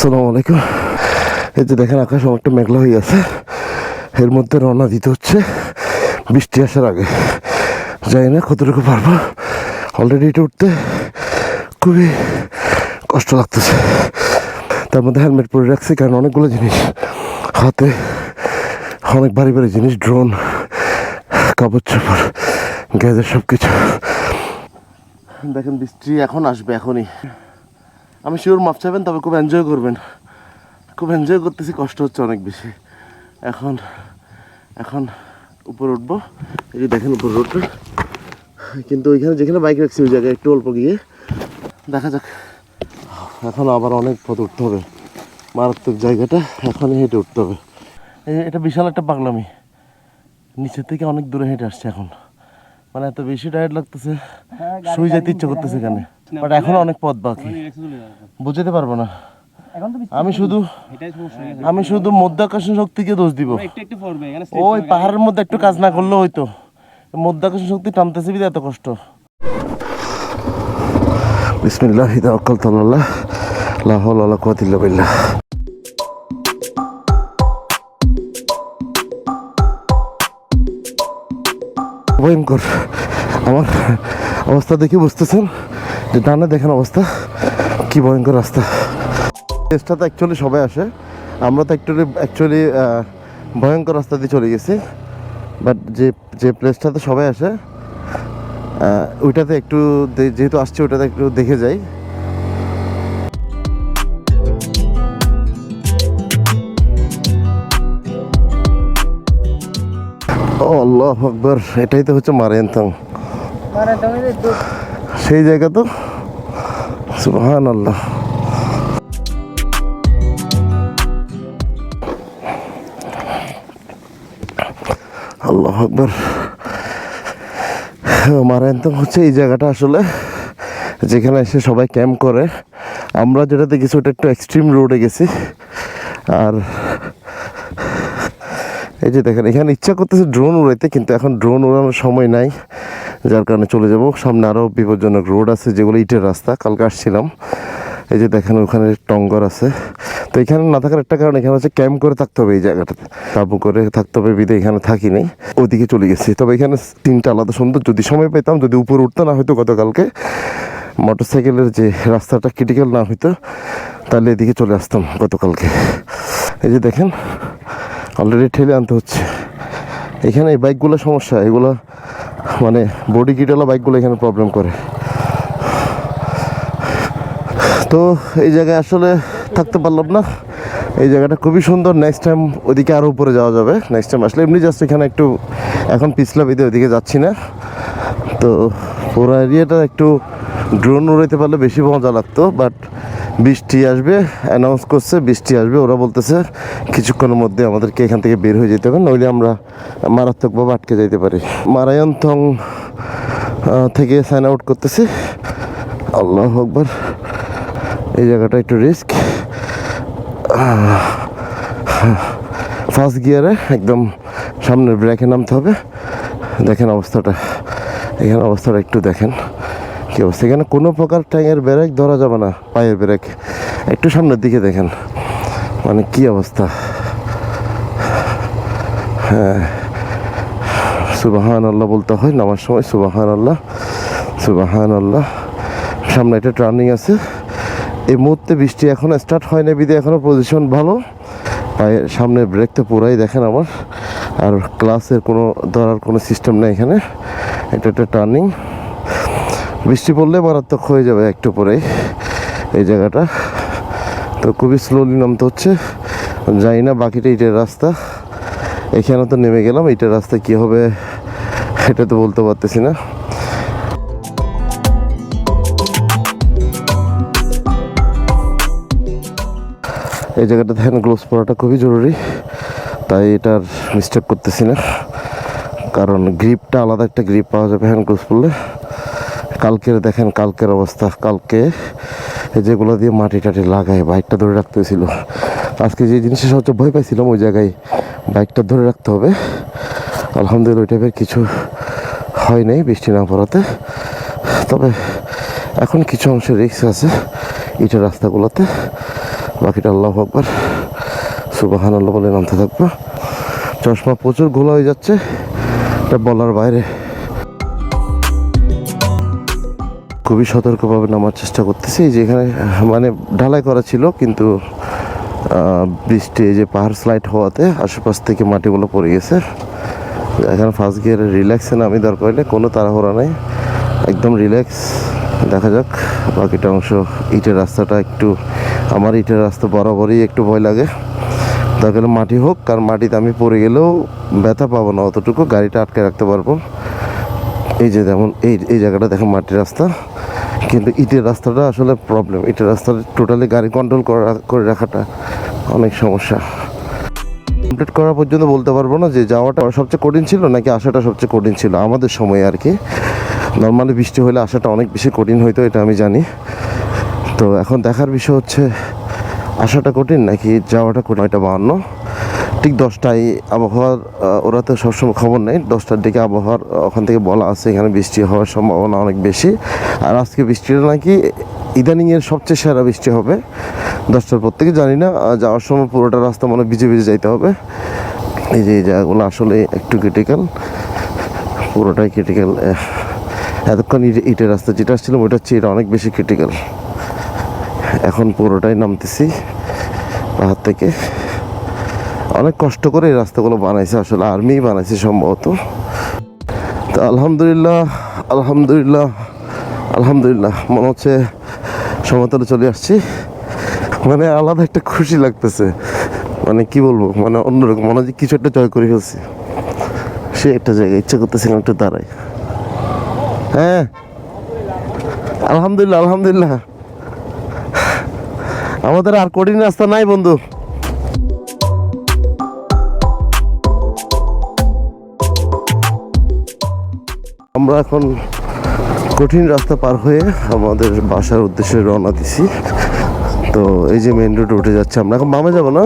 আসসালামু আলাইকুম। এই যে দেখেন, আকাশ অনেকটা মেঘলা হয়ে আছে। এর মধ্যে রওনা দিতে হচ্ছে। বৃষ্টি আসার আগে। জানি না কতটুকু পারব। অলরেডি এটা উঠতে খুবই কষ্ট লাগতেছে। তার মধ্যে হেলমেট পরে রাখছি, কারণ অনেকগুলো জিনিস হাতে, অনেক ভারী ভারী জিনিস ড্রোন কাপড় চাপড় গ্যাজের সব কিছু দেখেন, বৃষ্টি এখন আসবে, এখনই। আমি শিওর মাপ চাইবেন তবে খুব এনজয় করবেন। খুব এনজয় করতেছি কষ্ট হচ্ছে অনেক বেশি। এখন এখন উপরে উঠবো। এই যে দেখেন উপর রোডটা। কিন্তু ওইখানে যেখানে বাইক রাখছি ওই জায়গায় একটু অল্প গিয়ে। দেখা যাক। এখন আবার অনেক পথ উঠতে হবে। মারাত্মক জায়গাটা এখনই হেঁটে উঠতে হবে। এটা বিশাল একটা পাগলামি। নিচের থেকে অনেক দূরে হেঁটে আসছে এখন। মানে এত বেশি টায়ার্ড লাগতেছে। শুয়ে যেতে ইচ্ছে করতেছে এখানে। বাট এখন অনেক পথ বাকি। বুঝতে পারব না। আমি শুধু এটাই সমস্যা গেছে। আমি শুধু মধ্যাকর্ষণ শক্তিকে দোষ দিব। ওই পাহাড়ের মধ্যে একটু কাজ না করলে হইতো মধ্যাকর্ষণ শক্তি টানতেছে বিধে এত কষ্ট। বিসমিল্লাহ হিদা অকাল তাল্লাহ লাহ ওয়ালা কুওয়াতা ইল্লা বিল্লাহ। ভয়ঙ্কর। আমার অবস্থা দেখে বুঝতেছেন যে ডানে দেখেন অবস্থা, কি ভয়ঙ্কর রাস্তা। টেস্টটা তো অ্যাকচুয়ালি সবাই আসে, আমরা তো অ্যাকচুয়ালি অ্যাকচুয়ালি ভয়ঙ্কর রাস্তা দিয়ে চলে গেছি। বাট যে যে প্লেসটাতে সবাই আসে ওইটাতে একটু যেহেতু আসছে, ওইটাতে একটু দেখে যাই। আল্লাহ আকবর। এটাই তো হচ্ছে মারিয়ানতাং সেই জায়গা তো? সুবহান আল্লাহ আল্লাহ আকবর মারায়ন্তম হচ্ছে এই জায়গাটা আসলে, যেখানে এসে সবাই ক্যাম্প করে। আমরা যেটা দেখেছি ওটা একটু এক্সট্রিম রোডে গেছি। আর এই যে দেখেন, এখানে ইচ্ছা করতেছে ড্রোন উড়াইতে, কিন্তু এখন ড্রোন উড়ানোর সময় নাই। যার কারণে চলে যাব। সামনে আরও বিপজ্জনক রোড আছে, যেগুলো ইটের রাস্তা। কালকে আসছিলাম। এই যে দেখেন, ওখানে টঙ্গর আছে। তো এখানে না থাকার একটা কারণ, এখানে হচ্ছে ক্যাম্প করে থাকতে হবে এই জায়গাটাতে। কাবু করে থাকতে হবে, বিদে এখানে থাকিনি ওদিকে চলে গেছি। তবে এখানে তিনটা আলাদা সুন্দর যদি সময় পেতাম যদি উপরে উঠতে না হয়তো গতকালকে মোটর সাইকেলের যে রাস্তাটা ক্রিটিক্যাল না হইতো, তাহলে এদিকে চলে আসতাম গতকালকে। এই যে দেখেন অলরেডি ঠেলে আনতে হচ্ছে। এখানে এই বাইকগুলো সমস্যা, এগুলো মানে বডি কিটওয়ালা বাইকগুলো এখানে প্রবলেম করে। তো এই জায়গায় আসলে থাকতে পারলাম না। এই জায়গাটা খুবই সুন্দর নেক্সট টাইম ওদিকে আরও উপরে যাওয়া যাবে। নেক্সট টাইম আসলে এমনি জাস্ট এখানে একটু, এখন পিছলা বিদে ওদিকে যাচ্ছি না। তো পুরো এরিয়াটা একটু ড্রোন উড়াইতে পারলে বেশি মজা লাগতো বাট বৃষ্টি আসবে অ্যানাউন্স করছে বৃষ্টি আসবে ওরা বলতেছে কিছুক্ষণের মধ্যে আমাদেরকে এখান থেকে বের হয়ে যেতে হবে নইলে আমরা মারাত্মকভাবে আটকে যাইতে পারি। মারায়নথং আহ, থেকে সাইন আউট করতেছি। আল্লাহ আকবর। এই জায়গাটা একটু রিস্ক ফার্স্ট গিয়ারে একদম সামনের ব্রেকে নামতে হবে। দেখেন অবস্থাটা। এখানে অবস্থাটা একটু দেখেন। কি অবস্থা? এখানে কোনো প্রকার ট্যাঙের ব্রেক ধরা যাবে না, পায়ের ব্রেক। একটু সামনের দিকে দেখেন। মানে কি অবস্থা? হ্যাঁ। সুবাহান আল্লাহ বলতে হয়, নামার সময় সুবাহান আল্লাহ সুবাহান আল্লাহ সামনে একটা টার্নিং আছে। এই মুহূর্তে বৃষ্টি এখনও স্টার্ট হয়নি, বিদে এখনও পজিশন ভালো। পায়ের সামনে ব্রেক তো পুরাই দেখেন আমার। আর ক্লাসের কোনো, ধরার কোনো সিস্টেম নেই এখানে। এটা একটা টার্নিং বৃষ্টি পড়লে মারাত্মক হয়ে যাবে একটু পরেই এই জায়গাটা। তো খুবই স্লোলি নামতে হচ্ছে। যাই না বাকিটা ইটের রাস্তা। এখানে তো নেমে গেলাম, ইটের রাস্তা কী হবে এটা তো বলতে পারতেছি না। এই জায়গাটা দেখেন গ্লোভস পরাটা খুবই জরুরি, তাই এটার মিস্টেক করতেছি না। কারণ গ্রিপটা আলাদা একটা গ্রিপ পাওয়া যাবে হ্যান্ড গ্লোভস পরলে। কালকের দেখেন, কালকের অবস্থা। কালকে যেগুলো দিয়ে মাটি টাটি লাগায়, বাইকটা ধরে রাখতে হয়েছিল। আজকে যে জিনিসটা সবচেয়ে ভয় পাইছিলাম ওই জায়গায় বাইকটা ধরে রাখতে হবে। আলহামদুলিল্লাহ ওই টাইপের কিছু হয় নাই বৃষ্টি না পড়াতে। তবে এখন কিছু অংশে রিক্স আছে ইটের রাস্তাগুলোতে। বাকিটা আল্লাহ আকবার। সুবাহান আল্লাহ বলে নামতে থাকব চশমা প্রচুর গোলা হয়ে যাচ্ছে। এটা বলার বাইরে। খুবই সতর্কভাবে নামার চেষ্টা করতেছি। এই যে এখানে মানে ঢালাই করা ছিল, কিন্তু বৃষ্টি যে পাহাড় স্লাইড হওয়াতে আশেপাশ থেকে মাটিগুলো পড়ে গেছে। এখানে ফার্স্ট গিয়ারে রিল্যাক্সে নামি দরকার হলে কোনো তাড়াহুড়া নেই। একদম রিল্যাক্স দেখা যাক। বাকিটা অংশ ইটের রাস্তাটা একটু, আমার ইটের রাস্তা বরাবরই একটু ভয় লাগে। দরকার মাটি হোক, কারণ মাটিতে আমি পড়ে গেলেও ব্যথা পাবো না অতটুকু। গাড়িটা আটকে রাখতে পারব। এই যে যেমন, এই এই জায়গাটা দেখেন মাটির রাস্তা। কিন্তু ইটের রাস্তাটা আসলে প্রবলেম ইটের রাস্তাটা টোটালি গাড়ি কন্ট্রোল করা রাখাটা অনেক সমস্যা। কমপ্লিট করা পর্যন্ত বলতে পারব না যে যাওয়াটা সবচেয়ে কঠিন ছিল নাকি আসাটা সবচেয়ে কঠিন ছিল? আমাদের সময় আর কি। নর্মালি বৃষ্টি হলে আসাটা অনেক বেশি কঠিন হইতো, এটা আমি জানি। তো এখন দেখার বিষয় হচ্ছে, আসাটা কঠিন নাকি যাওয়াটা কঠিন? এটা বাহান্ন। ঠিক দশটায় আবহাওয়ার ওরা তো সবসময় খবর নেই দশটার দিকে আবহাওয়ার ওখান থেকে বলা আছে এখানে বৃষ্টি হওয়ার সম্ভাবনা অনেক বেশি। আর আজকে বৃষ্টিটা নাকি ইদানিংয়ের সবচেয়ে সেরা বৃষ্টি হবে। দশটার পর থেকে জানি না যাওয়ার সময় পুরোটা রাস্তা মনে ভিজে ভিজে যাইতে হবে। এই যে জায়গাগুলো আসলে একটু ক্রিটিক্যাল পুরোটাই ক্রিটিক্যাল এতক্ষণ ইটে- ইটের রাস্তা যেটা ছিল ওইটা হচ্ছে এটা অনেক বেশি ক্রিটিক্যাল এখন পুরোটাই নামতেছি পাহাড় থেকে। অনেক কষ্ট করে এই রাস্তাগুলো বানাইছে, আসলে আর্মি বানাইছে সম্ভবত। তো আলহামদুলিল্লাহ আলহামদুলিল্লাহ আলহামদুলিল্লাহ, মনে হচ্ছে সমতলে চলে আসছি। মানে আলাদা একটা খুশি লাগতেছে। মানে কি বলব মানে অন্যরকম, মনে হচ্ছে কিছু একটা জয় করে ফেলছি। সে একটা জায়গায় ইচ্ছা করতেছিলাম একটু দাঁড়াই। হ্যাঁ। আলহামদুলিল্লাহ আলহামদুলিল্লাহ। আমাদের আর কঠিন রাস্তা নাই বন্ধু। আমরা এখন কঠিন রাস্তা পার হয়ে আমাদের বাসার উদ্দেশ্যে রওনা দিছি। তো এই যে মেন রোড উঠে যাচ্ছে আমরা। এখন বামে যাব না?